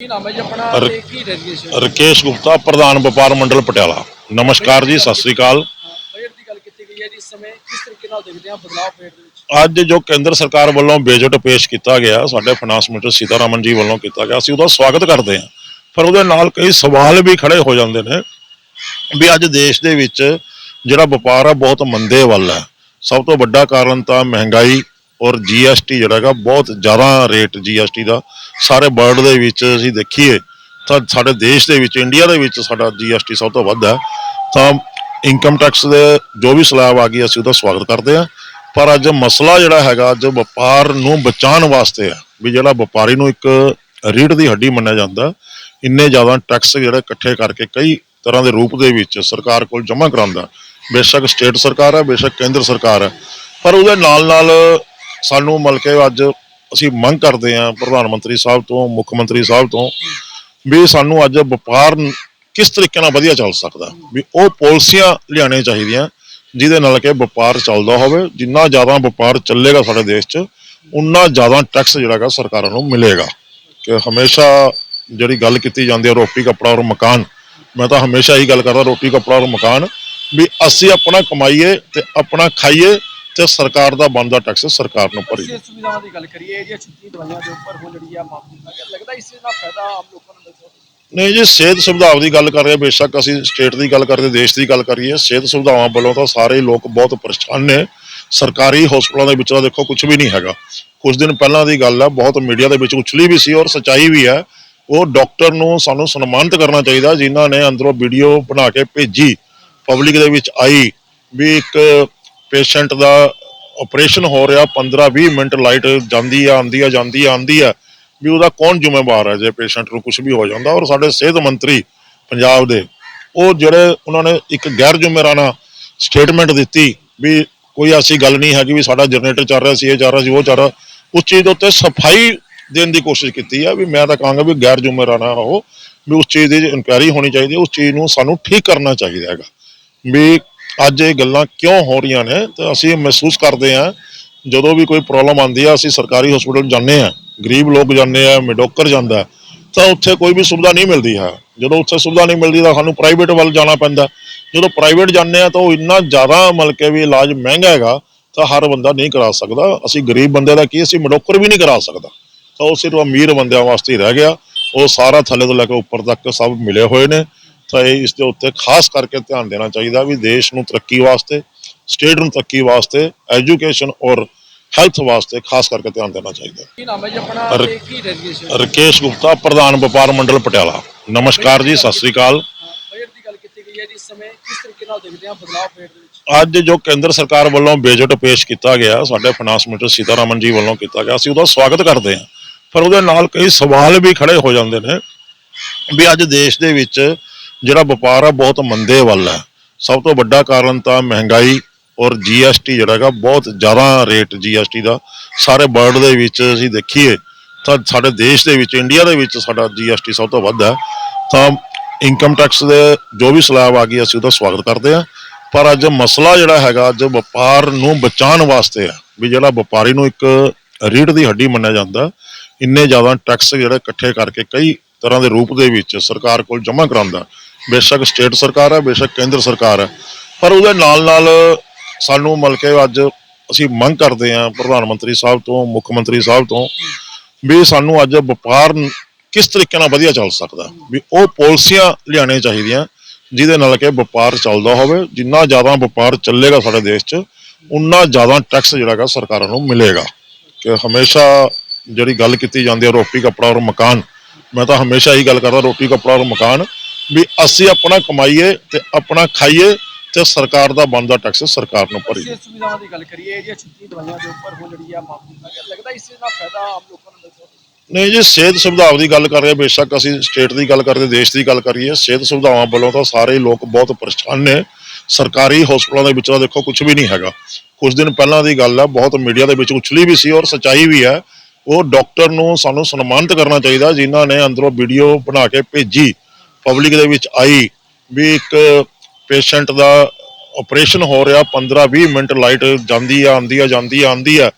ਕੀ ਨਾਮ ਹੈ ਜੀ ਆਪਣਾ ਰ- ਤੇ ਕੀ ਰੈਜੀਸਟ੍ਰੇਸ਼ਨ ਰਕੇਸ਼ ਗੁਪਤਾ ਪ੍ਰਧਾਨ ਵਪਾਰ ਮੰਡਲ ਪਟਿਆਲਾ। ਨਮਸਕਾਰ ਜੀ ਸਤਿ ਸ੍ਰੀ ਅਕਾਲ। ਬਜਟ ਦੀ ਗੱਲ ਕੀਤੀ ਗਈ ਹੈ ਜੀ ਇਸ ਸਮੇਂ ਕਿਸ ਤਰੀਕੇ ਨਾਲ ਦੇਖਦੇ ਹਾਂ ਬਦਲਾਅ ਪੇਟ ਦੇ ਵਿੱਚ? ਅੱਜ ਜੋ ਕੇਂਦਰ ਸਰਕਾਰ ਵੱਲੋਂ ਬਜਟ ਪੇਸ਼ ਕੀਤਾ ਗਿਆ ਸਾਡੇ ਫਾਈਨਾਂਸ ਮਿਨਿਸਟਰ ਸੀਤਾਰਾਮਨ ਜੀ ਵੱਲੋਂ ਕੀਤਾ ਗਿਆ ਅਸੀਂ ਉਹਦਾ ਸਵਾਗਤ ਕਰਦੇ ਹਾਂ। ਪਰ ਉਹਦੇ ਨਾਲ ਕਈ ਸਵਾਲ ਵੀ ਖੜੇ ਹੋ ਜਾਂਦੇ ਨੇ ਵੀ ਅੱਜ ਦੇਸ਼ ਦੇ ਵਿੱਚ ਜਿਹੜਾ ਵਪਾਰ ਆ ਬਹੁਤ ਮੰਦੇ ਵੱਲ ਹੈ। ਸਭ ਤੋਂ ਵੱਡਾ ਕਾਰਨ ਤਾਂ ਮਹਿੰਗਾਈ ਔਰ ਜੀਐਸਟੀ ਜਿਹੜਾ ਹੈਗਾ, ਬਹੁਤ ਜ਼ਿਆਦਾ ਰੇਟ ਜੀਐਸਟੀ ਦਾ। ਸਾਰੇ ਵਰਲਡ ਦੇ ਵਿੱਚ ਅਸੀਂ ਦੇਖੀਏ, ਤਾਂ ਸਾਡੇ ਦੇਸ਼ ਦੇ ਵਿੱਚ ਇੰਡੀਆ ਦੇ ਵਿੱਚ ਸਾਡਾ ਜੀਐਸਟੀ ਸਭ ਤੋਂ ਵੱਧ ਹੈ। ਤਾਂ ਇਨਕਮ ਟੈਕਸ ਦੇ ਜੋ ਵੀ ਸਲਾਬ ਆ ਗਈ, ਅਸੀਂ ਉਹਦਾ ਸਵਾਗਤ ਕਰਦੇ ਹਾਂ। ਪਰ ਅੱਜ ਮਸਲਾ ਜਿਹੜਾ ਹੈਗਾ, ਅੱਜ ਵਪਾਰ ਨੂੰ ਬਚਾਉਣ ਵਾਸਤੇ ਹੈ। ਵੀ ਜਿਹੜਾ ਵਪਾਰੀ ਨੂੰ ਇੱਕ ਰੀੜ ਦੀ ਹੱਡੀ ਮੰਨਿਆ ਜਾਂਦਾ ਇੰਨੇ ਜ਼ਿਆਦਾ ਟੈਕਸ ਜਿਹੜੇ ਇਕੱਠੇ ਕਰਕੇ ਕਈ ਤਰ੍ਹਾਂ ਦੇ ਰੂਪ ਦੇ ਵਿੱਚ ਸਰਕਾਰ ਕੋਲ ਜਮ੍ਹਾਂ ਕਰਾਉਂਦਾ ਬੇਸ਼ੱਕ ਸਟੇਟ ਸਰਕਾਰ ਹੈ, ਬੇਸ਼ੱਕ ਕੇਂਦਰ ਸਰਕਾਰ ਹੈ। ਪਰ ਉਹਦੇ ਨਾਲ ਨਾਲ ਸਾਨੂੰ ਮਿਲ ਕੇ ਅੱਜ ਅਸੀਂ ਮੰਗ ਕਰਦੇ ਹਾਂ ਪ੍ਰਧਾਨ ਮੰਤਰੀ ਸਾਹਿਬ ਤੋਂ, ਮੁੱਖ ਮੰਤਰੀ ਸਾਹਿਬ ਤੋਂ ਵੀ ਸਾਨੂੰ ਅੱਜ ਵਪਾਰ ਕਿਸ ਤਰੀਕੇ ਨਾਲ ਵਧੀਆ ਚੱਲ ਸਕਦਾ ਵੀ ਉਹ ਪਾਲਿਸੀਆਂ ਲਿਆਉਣੀਆਂ ਚਾਹੀਦੀਆਂ, ਜਿਹਦੇ ਨਾਲ ਕਿ ਵਪਾਰ ਚੱਲਦਾ ਹੋਵੇ, ਜਿੰਨਾ ਜ਼ਿਆਦਾ ਵਪਾਰ ਚੱਲੇਗਾ ਸਾਡੇ ਦੇਸ਼ 'ਚ, ਉਨਾ ਜ਼ਿਆਦਾ ਟੈਕਸ ਜਿਹੜਾ ਹੈਗਾ ਸਰਕਾਰਾਂ ਨੂੰ ਮਿਲੇਗਾ। ਕਿ ਹਮੇਸ਼ਾ ਜਿਹੜੀ ਗੱਲ ਕੀਤੀ ਜਾਂਦੀ ਹੈ ਰੋਟੀ, ਕੱਪੜਾ ਔਰ ਮਕਾਨ, ਮੈਂ ਤਾਂ ਹਮੇਸ਼ਾ ਹੀ ਗੱਲ ਕਰਦਾ ਰੋਟੀ, ਕੱਪੜਾ ਔਰ ਮਕਾਨ, ਵੀ ਅਸੀਂ ਆਪਣਾ ਕਮਾਈਏ ਤੇ ਆਪਣਾ ਖਾਈਏ ਤੇ ਸਰਕਾਰ ਦਾ ਬਣਦਾ ਟੈਕਸ ਸਰਕਾਰ ਨੂੰ ਭਰੀਏ ਸਿਹਤ ਸੁਵਿਧਾਵਾਂ ਦੀ ਗੱਲ ਕਰੀਏ ਜਿਹੜੀਆਂ ਛੁੱਟੀ ਦਵਾਈਆਂ ਦੇ ਉੱਪਰ ਹੁਣ ਜਿਹੜੀ ਆ ਮਾਫ ਲੱਗਦਾ ਇਸ ਦਾ ਫਾਇਦਾ ਆਮ ਲੋਕਾਂ ਨੂੰ ਮਿਲ ਸਕਦਾ ਨਹੀਂ ਜੀ ਸਿਹਤ ਸੁਵਿਧਾਵਾਂ ਦੀ ਗੱਲ ਕਰ ਰਹੇ ਬੇਸ਼ੱਕ ਅਸੀਂ ਸਟੇਟ ਦੀ ਗੱਲ ਕਰਦੇ ਦੇਸ਼ ਦੀ ਗੱਲ ਕਰੀਏ ਸਿਹਤ ਸੁਵਿਧਾਵਾਂ ਵੱਲੋਂ ਤਾਂ ਸਾਰੇ ਲੋਕ ਬਹੁਤ ਪਰੇਸ਼ਾਨ ਨੇ। ਸਰਕਾਰੀ ਹਸਪਤਾਲਾਂ ਦੇ ਵਿੱਚ ਤਾਂ ਦੇਖੋ ਕੁਝ ਵੀ ਨਹੀਂ ਹੈਗਾ। ਕੁਝ ਦਿਨ ਪਹਿਲਾਂ ਦੀ ਗੱਲ ਹੈ ਬਹੁਤ ਮੀਡੀਆ ਦੇ ਵਿੱਚ ਉਛਲੀ ਵੀ ਸੀ ਔਰ ਸਚਾਈ ਵੀ ਹੈ। ਉਹ ਡਾਕਟਰ ਨੂੰ ਸਾਨੂੰ ਸਨਮਾਨਿਤ ਕਰਨਾ ਚਾਹੀਦਾ ਜਿਨ੍ਹਾਂ ਨੇ ਅੰਦਰੋਂ ਵੀਡੀਓ ਬਣਾ ਕੇ ਭੇਜੀ। ਪਬਲਿਕ ਦੇ ਵਿੱਚ ਆਈ ਵੀ ਇੱਕ ਪੇਸ਼ੈਂਟ ਦਾ ਆਪਰੇਸ਼ਨ ਹੋ ਰਿਹਾ 15-20 ਮਿੰਟ ਲਾਈਟ ਜਾਂਦੀ ਆ ਆਂਦੀ ਆ, ਜਾਂਦੀ ਆ ਆਂਦੀ ਆ, ਵੀ ਉਹਦਾ ਕੌਣ ਜ਼ਿੰਮੇਵਾਰ ਹੈ ਜੇ ਪੇਸ਼ੈਂਟ ਨੂੰ ਕੁਝ ਵੀ ਹੋ ਜਾਂਦਾ। ਔਰ ਸਾਡੇ ਸਿਹਤ ਮੰਤਰੀ ਪੰਜਾਬ ਦੇ, ਉਹ ਜਿਹੜੇ ਉਹਨਾਂ ਨੇ ਇੱਕ ਗੈਰ ਜ਼ਿੰਮੇਵਾਰਾਨਾ ਸਟੇਟਮੈਂਟ ਦਿੱਤੀ ਵੀ ਕੋਈ ਐਸੀ ਗੱਲ ਨਹੀਂ ਹੈਗੀ ਵੀ ਸਾਡਾ ਜਨਰੇਟਰ ਚੱਲ ਰਿਹਾ ਸੀ, ਇਹ ਚੱਲ ਰਿਹਾ ਸੀ, ਉਹ ਚੱਲ ਰਿਹਾ, ਉਸ ਚੀਜ਼ ਦੇ ਉੱਤੇ ਸਫ਼ਾਈ ਦੇਣ ਦੀ ਕੋਸ਼ਿਸ਼ ਕੀਤੀ ਆ ਵੀ ਮੈਂ ਤਾਂ ਕਹਾਂਗਾ ਵੀ ਗੈਰ ਜ਼ਿੰਮੇਵਾਰਾਨਾ ਉਹ, ਵੀ ਉਸ ਚੀਜ਼ ਦੀ ਇਨਕੁਆਇਰੀ ਹੋਣੀ ਚਾਹੀਦੀ ਹੈ, ਉਸ ਚੀਜ਼ ਨੂੰ ਸਾਨੂੰ ਠੀਕ ਕਰਨਾ ਚਾਹੀਦਾ ਹੈਗਾ। ਵੀ ਅੱਜ ਇਹ ਗੱਲਾਂ ਕਿਉਂ ਹੋ ਰਹੀਆਂ ਨੇ, ਤਾਂ ਅਸੀਂ ਮਹਿਸੂਸ ਕਰਦੇ ਹਾਂ, ਜਦੋਂ ਵੀ ਕੋਈ ਪ੍ਰੋਬਲਮ ਆਉਂਦੀ ਆ, ਅਸੀਂ ਸਰਕਾਰੀ ਹਸਪੀਟਲ ਜਾਂਦੇ ਆ ਗਰੀਬ ਲੋਕ ਜਾਂਦੇ ਆ ਮੈਡੀਕਲ ਜਾਂਦਾ ਤਾਂ ਉੱਥੇ ਕੋਈ ਵੀ ਸੁਵਿਧਾ ਨਹੀਂ ਮਿਲਦੀ ਹੈ। ਜਦੋਂ ਉੱਥੇ ਸੁਵਿਧਾ ਨਹੀਂ ਮਿਲਦੀ ਤਾਂ ਸਾਨੂੰ ਪ੍ਰਾਈਵੇਟ ਵੱਲ ਜਾਣਾ ਪੈਂਦਾ ਜਦੋਂ ਪ੍ਰਾਈਵੇਟ ਜਾਂਦੇ ਆ ਤਾਂ ਉਹ ਇੰਨਾ ਜ਼ਿਆਦਾ ਮਤਲਬ ਕਿ ਵੀ ਇਲਾਜ ਮਹਿੰਗਾ ਹੈਗਾ, ਤਾਂ ਹਰ ਬੰਦਾ ਨਹੀਂ ਕਰਾ ਸਕਦਾ। ਅਸੀਂ ਗਰੀਬ ਬੰਦੇ ਦਾ ਕੀ, ਅਸੀਂ ਮੈਡੀਕਲ ਵੀ ਨਹੀਂ ਕਰਾ ਸਕਦਾ। ਤਾਂ ਉਹ ਸਿਰਫ ਅਮੀਰ ਬੰਦਿਆਂ ਵਾਸਤੇ ਰਹਿ ਗਿਆ। ਉਹ ਸਾਰਾ ਥੱਲੇ ਤੋਂ ਲੈ ਕੇ ਉੱਪਰ ਤੱਕ ਸਭ ਮਿਲੇ ਹੋਏ ਨੇ। ਤਾਂ ਇਹ ਇਸ ਦੇ ਉੱਤੇ ਖਾਸ ਕਰਕੇ ਧਿਆਨ ਦੇਣਾ ਚਾਹੀਦਾ ਵੀ ਦੇਸ਼ ਨੂੰ ਤਰੱਕੀ ਵਾਸਤੇ ਸਟੇਟ ਨੂੰ ਤਰੱਕੀ ਵਾਸਤੇ ਐਜੂਕੇਸ਼ਨ ਔਰ ਹੈਲਥ ਵਾਸਤੇ ਖਾਸ ਕਰਕੇ ਧਿਆਨ ਦੇਣਾ ਚਾਹੀਦਾ। ਕੀ ਨਾਮ ਹੈ ਜੀ ਆਪਣਾ ਰ- ਤੇ ਕੀ ਰੈਜੀਸਟ੍ਰੇਸ਼ਨ? ਰਕੇਸ਼ ਗੁਪਤਾ ਪ੍ਰਧਾਨ ਵਪਾਰ ਮੰਡਲ ਪਟਿਆਲਾ। ਨਮਸਕਾਰ ਜੀ ਸਤਿ ਸ੍ਰੀ ਅਕਾਲ। ਬਜਟ ਦੀ ਗੱਲ ਕੀਤੀ ਗਈ ਹੈ ਜੀ ਇਸ ਸਮੇਂ ਕਿਸ ਤਰੀਕੇ ਨਾਲ ਦੇਖਦੇ ਹਾਂ ਬਦਲਾਅ ਪੇਟ ਦੇ ਵਿੱਚ? ਅੱਜ ਜੋ ਕੇਂਦਰ ਸਰਕਾਰ ਵੱਲੋਂ ਬਜਟ ਪੇਸ਼ ਕੀਤਾ ਗਿਆ ਸਾਡੇ ਫਾਈਨਾਂਸ ਮਿਨਿਸਟਰ ਸੀਤਾਰਾਮਨ ਜੀ ਵੱਲੋਂ ਕੀਤਾ ਗਿਆ ਅਸੀਂ ਉਹਦਾ ਸਵਾਗਤ ਕਰਦੇ ਹਾਂ। ਪਰ ਉਹਦੇ ਨਾਲ ਕਈ ਸਵਾਲ ਵੀ ਖੜੇ ਹੋ ਜਾਂਦੇ ਨੇ ਵੀ ਅੱਜ ਦੇਸ਼ ਦੇ ਵਿੱਚ ਜਿਹੜਾ ਵਪਾਰ ਆ, ਬਹੁਤ ਮੰਦੇ ਵੱਲ ਹੈ। ਸਭ ਤੋਂ ਵੱਡਾ ਕਾਰਨ ਤਾਂ ਮਹਿੰਗਾਈ ਔਰ ਜੀਐਸਟੀ ਜਿਹੜਾ ਹੈਗਾ, ਬਹੁਤ ਜ਼ਿਆਦਾ ਰੇਟ ਜੀਐਸਟੀ ਦਾ। ਸਾਰੇ ਵਰਲਡ ਦੇ ਵਿੱਚ ਅਸੀਂ ਦੇਖੀਏ, ਤਾਂ ਸਾਡੇ ਦੇਸ਼ ਦੇ ਵਿੱਚ ਇੰਡੀਆ ਦੇ ਵਿੱਚ ਸਾਡਾ ਜੀਐਸਟੀ ਸਭ ਤੋਂ ਵੱਧ ਹੈ। ਤਾਂ ਇਨਕਮ ਟੈਕਸ ਦੇ ਜੋ ਵੀ ਸਲਾਬ ਆ ਗਈ, ਅਸੀਂ ਉਹਦਾ ਸਵਾਗਤ ਕਰਦੇ ਹਾਂ। ਪਰ ਅੱਜ ਮਸਲਾ ਜਿਹੜਾ ਹੈਗਾ, ਅੱਜ ਵਪਾਰ ਨੂੰ ਬਚਾਉਣ ਵਾਸਤੇ ਆ ਵੀ ਜਿਹੜਾ ਵਪਾਰੀ ਨੂੰ ਇੱਕ ਰੀੜ ਦੀ ਹੱਡੀ ਮੰਨਿਆ ਜਾਂਦਾ ਇੰਨੇ ਜ਼ਿਆਦਾ ਟੈਕਸ ਜਿਹੜੇ ਇਕੱਠੇ ਕਰਕੇ ਕਈ ਤਰ੍ਹਾਂ ਦੇ ਰੂਪ ਦੇ ਵਿੱਚ ਸਰਕਾਰ ਕੋਲ ਜਮ੍ਹਾਂ ਕਰਾਉਂਦਾ ਬੇਸ਼ੱਕ ਸਟੇਟ ਸਰਕਾਰ ਹੈ, ਬੇਸ਼ੱਕ ਕੇਂਦਰ ਸਰਕਾਰ ਹੈ। ਪਰ ਉਹਦੇ ਨਾਲ ਨਾਲ ਸਾਨੂੰ ਮਿਲ ਕੇ ਅੱਜ ਅਸੀਂ ਮੰਗ ਕਰਦੇ ਹਾਂ ਪ੍ਰਧਾਨ ਮੰਤਰੀ ਸਾਹਿਬ ਤੋਂ, ਮੁੱਖ ਮੰਤਰੀ ਸਾਹਿਬ ਤੋਂ ਵੀ ਸਾਨੂੰ ਅੱਜ ਵਪਾਰ ਕਿਸ ਤਰੀਕੇ ਨਾਲ ਵਧੀਆ ਚੱਲ ਸਕਦਾ ਵੀ ਉਹ ਪਾਲਿਸੀਆਂ ਲਿਆਉਣੀਆਂ ਚਾਹੀਦੀਆਂ, ਜਿਹਦੇ ਨਾਲ ਕਿ ਵਪਾਰ ਚੱਲਦਾ ਹੋਵੇ, ਜਿੰਨਾ ਜ਼ਿਆਦਾ ਵਪਾਰ ਚੱਲੇਗਾ ਸਾਡੇ ਦੇਸ਼ 'ਚ, ਉਨਾ ਜ਼ਿਆਦਾ ਟੈਕਸ ਜਿਹੜਾ ਹੈਗਾ ਸਰਕਾਰਾਂ ਨੂੰ ਮਿਲੇਗਾ। ਕਿ ਹਮੇਸ਼ਾ ਜਿਹੜੀ ਗੱਲ ਕੀਤੀ ਜਾਂਦੀ ਹੈ ਰੋਟੀ, ਕੱਪੜਾ ਔਰ ਮਕਾਨ, ਮੈਂ ਤਾਂ ਹਮੇਸ਼ਾ ਹੀ ਗੱਲ ਕਰਦਾ ਰੋਟੀ, ਕੱਪੜਾ ਔਰ ਮਕਾਨ ਵੀ ਅਸੀਂ ਆਪਣਾ ਕਮਾਈਏ ਤੇ ਆਪਣਾ ਖਾਈਏ ਤੇ ਸਰਕਾਰ ਦਾ ਬਣਦਾ ਟੈਕਸ ਸਰਕਾਰ ਨੂੰ ਭਰੀਏ ਸੁਵਿਧਾਵਾਂ ਦੀ ਗੱਲ ਕਰੀਏ ਜਿਹੜੀਆਂ ਛੁੱਟੀ ਦਵਾਈਆਂ ਦੇ ਉੱਪਰ ਹੁਣ ਜਿਹੜੀ ਆ ਮਾਫ ਲੱਗਦਾ ਇਸ ਦਾ ਫਾਇਦਾ ਆਮ ਲੋਕਾਂ ਨੂੰ ਮਿਲ ਸਕਦਾ ਨਹੀਂ ਜੀ ਸਿਹਤ ਸੁਵਿਧਾਵਾਂ ਦੀ ਗੱਲ ਕਰ ਰਹੇ ਹਾਂ, ਬੇਸ਼ੱਕ ਅਸੀਂ ਸਟੇਟ ਦੀ ਗੱਲ ਕਰਦੇ ਦੇਸ਼ ਦੀ ਗੱਲ ਕਰੀਏ ਸਿਹਤ ਸੁਵਿਧਾਵਾਂ ਵੱਲੋਂ ਤਾਂ ਸਾਰੇ ਲੋਕ ਬਹੁਤ ਪਰੇਸ਼ਾਨ ਨੇ। ਸਰਕਾਰੀ ਹਸਪਤਾਲਾਂ ਦੇ ਵਿੱਚ ਤਾਂ ਦੇਖੋ ਕੁਝ ਵੀ ਨਹੀਂ ਹੈਗਾ। ਕੁਝ ਦਿਨ ਪਹਿਲਾਂ ਦੀ ਗੱਲ ਹੈ ਬਹੁਤ ਮੀਡੀਆ ਦੇ ਵਿੱਚ ਉਛਲੀ ਵੀ ਸੀ ਔਰ ਸਚਾਈ ਵੀ ਹੈ ਉਹ ਡਾਕਟਰ ਨੂੰ ਸਾਨੂੰ ਸਨਮਾਨਿਤ ਕਰਨਾ ਚਾਹੀਦਾ ਜਿਨ੍ਹਾਂ ਨੇ ਅੰਦਰੋਂ ਵੀਡੀਓ ਬਣਾ ਕੇ ਭੇਜੀ। ਪਬਲਿਕ ਦੇ ਵਿੱਚ ਆਈ ਵੀ ਇੱਕ ਪੇਸ਼ੈਂਟ ਦਾ ਆਪਰੇਸ਼ਨ ਹੋ ਰਿਹਾ 15-20 ਮਿੰਟ ਲਾਈਟ ਜਾਂਦੀ ਆ ਆਂਦੀ ਆ, ਜਾਂਦੀ ਆ ਆਂਦੀ ਆ,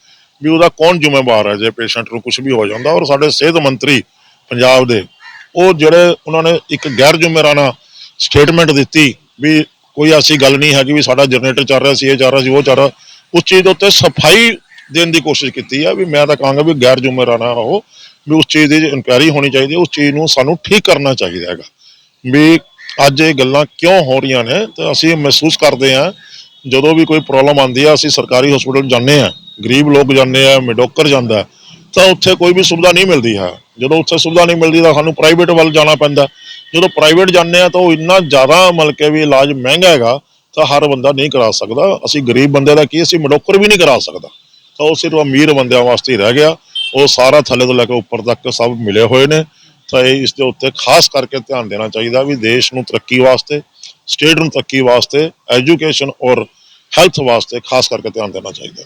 ਵੀ ਉਹਦਾ ਕੌਣ ਜ਼ਿੰਮੇਵਾਰ ਹੈ ਜੇ ਪੇਸ਼ੈਂਟ ਨੂੰ ਕੁਝ ਵੀ ਹੋ ਜਾਂਦਾ ਔਰ ਸਾਡੇ ਸਿਹਤ ਮੰਤਰੀ ਪੰਜਾਬ ਦੇ, ਉਹ ਜਿਹੜੇ ਉਹਨਾਂ ਨੇ ਇੱਕ ਗੈਰ ਜ਼ਿੰਮੇਵਾਰਾਨਾ ਸਟੇਟਮੈਂਟ ਦਿੱਤੀ ਵੀ ਕੋਈ ਐਸੀ ਗੱਲ ਨਹੀਂ ਹੈਗੀ ਵੀ ਸਾਡਾ ਜਨਰੇਟਰ ਚੱਲ ਰਿਹਾ ਸੀ, ਇਹ ਚੱਲ ਰਿਹਾ ਸੀ, ਉਹ ਚੱਲ ਰਿਹਾ, ਉਸ ਚੀਜ਼ ਦੇ ਉੱਤੇ ਸਫ਼ਾਈ ਦੇਣ ਦੀ ਕੋਸ਼ਿਸ਼ ਕੀਤੀ ਆ ਵੀ ਮੈਂ ਤਾਂ ਕਹਾਂਗਾ ਵੀ ਗੈਰ ਜ਼ਿੰਮੇਵਾਰਾਨਾ ਉਹ, ਵੀ ਉਸ ਚੀਜ਼ ਦੀ ਇਨਕੁਆਇਰੀ ਹੋਣੀ ਚਾਹੀਦੀ ਹੈ ਉਸ ਚੀਜ਼ ਨੂੰ ਸਾਨੂੰ ਠੀਕ ਕਰਨਾ ਚਾਹੀਦਾ ਹੈਗਾ। ਵੀ ਅੱਜ ਇਹ ਗੱਲਾਂ ਕਿਉਂ ਹੋ ਰਹੀਆਂ ਨੇ, ਤਾਂ ਅਸੀਂ ਮਹਿਸੂਸ ਕਰਦੇ ਹਾਂ, ਜਦੋਂ ਵੀ ਕੋਈ ਪ੍ਰੋਬਲਮ ਆਉਂਦੀ ਆ, ਅਸੀਂ ਸਰਕਾਰੀ ਹਸਪੀਟਲ ਜਾਂਦੇ ਆ ਗਰੀਬ ਲੋਕ ਜਾਂਦੇ ਆ ਮੈਡੀਕਲ ਜਾਂਦਾ, ਤਾਂ ਉੱਥੇ ਕੋਈ ਵੀ ਸੁਵਿਧਾ ਨਹੀਂ ਮਿਲਦੀ ਹੈ। ਜਦੋਂ ਉੱਥੇ ਸੁਵਿਧਾ ਨਹੀਂ ਮਿਲਦੀ, ਤਾਂ ਸਾਨੂੰ ਪ੍ਰਾਈਵੇਟ ਵੱਲ ਜਾਣਾ ਪੈਂਦਾ ਜਦੋਂ ਪ੍ਰਾਈਵੇਟ ਜਾਂਦੇ ਆ ਤਾਂ ਉਹ ਇੰਨਾ ਜ਼ਿਆਦਾ ਮਤਲਬ ਕਿ ਵੀ ਇਲਾਜ ਮਹਿੰਗਾ ਹੈਗਾ, ਤਾਂ ਹਰ ਬੰਦਾ ਨਹੀਂ ਕਰਾ ਸਕਦਾ। ਅਸੀਂ ਗਰੀਬ ਬੰਦੇ ਦਾ ਕੀ, ਅਸੀਂ ਮਡੋਕਰ ਵੀ ਨਹੀਂ ਕਰਾ ਸਕਦਾ। ਤਾਂ ਉਹ ਸਿਰਫ ਅਮੀਰ ਬੰਦਿਆਂ ਵਾਸਤੇ ਰਹਿ ਗਿਆ। ਉਹ ਸਾਰਾ ਥੱਲੇ ਤੋਂ ਲੈ ਕੇ ਉੱਪਰ ਤੱਕ ਸਭ ਮਿਲੇ ਹੋਏ ਨੇ। ਤਾਂ ਇਹ ਇਸ ਦੇ ਉੱਤੇ ਖਾਸ ਕਰਕੇ ਧਿਆਨ ਦੇਣਾ ਚਾਹੀਦਾ ਵੀ ਦੇਸ਼ ਨੂੰ ਤਰੱਕੀ ਵਾਸਤੇ, ਸਟੇਟ ਨੂੰ ਤਰੱਕੀ ਵਾਸਤੇ ਐਜੂਕੇਸ਼ਨ ਔਰ ਹੈਲਥ ਵਾਸਤੇ ਖਾਸ ਕਰਕੇ ਧਿਆਨ ਦੇਣਾ ਚਾਹੀਦਾ।